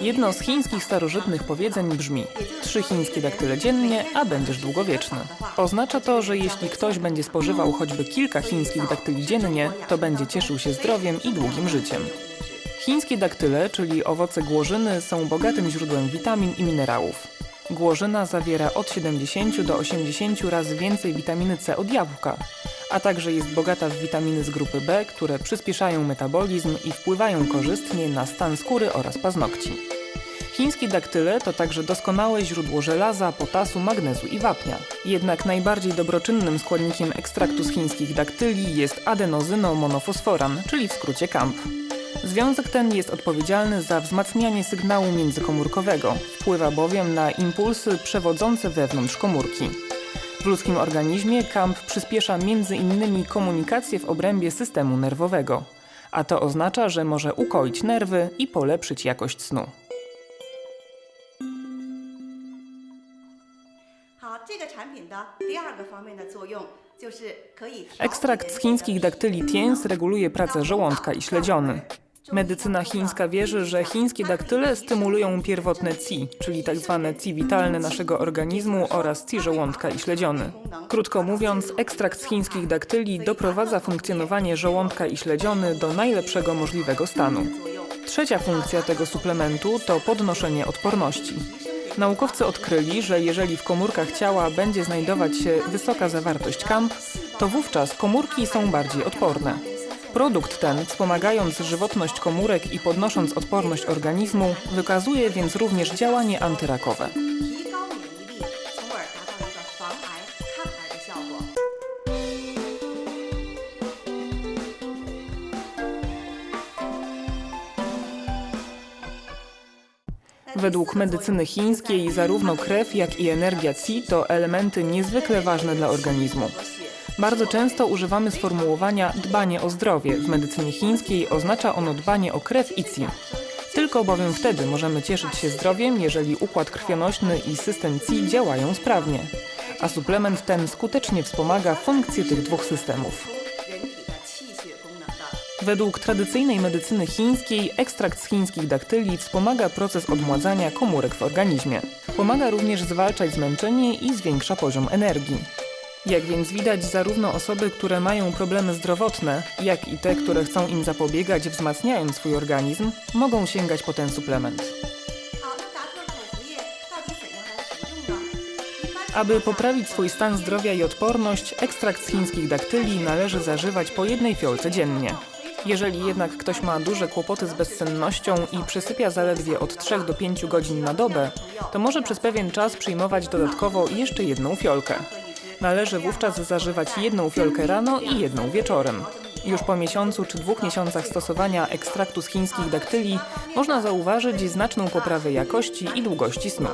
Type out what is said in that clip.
Jedno z chińskich starożytnych powiedzeń brzmi: Trzy chińskie daktyle dziennie, a będziesz długowieczny. Oznacza to, że jeśli ktoś będzie spożywał choćby kilka chińskich daktyli dziennie, to będzie cieszył się zdrowiem i długim życiem. Chińskie daktyle, czyli owoce głożyny, są bogatym źródłem witamin i minerałów. Głożyna zawiera od 70 do 80 razy więcej witaminy C od jabłka, a także jest bogata w witaminy z grupy B, które przyspieszają metabolizm i wpływają korzystnie na stan skóry oraz paznokci. Chińskie daktyle to także doskonałe źródło żelaza, potasu, magnezu i wapnia. Jednak najbardziej dobroczynnym składnikiem ekstraktu z chińskich daktyli jest adenozynomonofosforan, czyli w skrócie KAMP. Związek ten jest odpowiedzialny za wzmacnianie sygnału międzykomórkowego, wpływa bowiem na impulsy przewodzące wewnątrz komórki. W ludzkim organizmie kamp przyspiesza m.in. komunikację w obrębie systemu nerwowego, a to oznacza, że może ukoić nerwy i polepszyć jakość snu. Ekstrakt z chińskich daktyli Tiens reguluje pracę żołądka i śledziony. Medycyna chińska wierzy, że chińskie daktyle stymulują pierwotne ci, czyli tzw. ci witalne naszego organizmu oraz ci żołądka i śledziony. Krótko mówiąc, ekstrakt z chińskich daktyli doprowadza funkcjonowanie żołądka i śledziony do najlepszego możliwego stanu. Trzecia funkcja tego suplementu to podnoszenie odporności. Naukowcy odkryli, że jeżeli w komórkach ciała będzie znajdować się wysoka zawartość KAMP, to wówczas komórki są bardziej odporne. Produkt ten, wspomagając żywotność komórek i podnosząc odporność organizmu, wykazuje więc również działanie antyrakowe. Według medycyny chińskiej zarówno krew, jak i energia qi to elementy niezwykle ważne dla organizmu. Bardzo często używamy sformułowania dbanie o zdrowie. W medycynie chińskiej oznacza ono dbanie o krew i qi. Tylko bowiem wtedy możemy cieszyć się zdrowiem, jeżeli układ krwionośny i system qi działają sprawnie. A suplement ten skutecznie wspomaga funkcję tych dwóch systemów. Według tradycyjnej medycyny chińskiej ekstrakt z chińskich daktyli wspomaga proces odmładzania komórek w organizmie. Pomaga również zwalczać zmęczenie i zwiększa poziom energii. Jak więc widać, zarówno osoby, które mają problemy zdrowotne, jak i te, które chcą im zapobiegać, wzmacniając swój organizm, mogą sięgać po ten suplement. Aby poprawić swój stan zdrowia i odporność, ekstrakt z chińskich daktyli należy zażywać po jednej fiolce dziennie. Jeżeli jednak ktoś ma duże kłopoty z bezsennością i przysypia zaledwie od 3 do 5 godzin na dobę, to może przez pewien czas przyjmować dodatkowo jeszcze jedną fiolkę. Należy wówczas zażywać jedną fiolkę rano i jedną wieczorem. Już po miesiącu czy dwóch miesiącach stosowania ekstraktu z chińskich daktyli można zauważyć znaczną poprawę jakości i długości snu.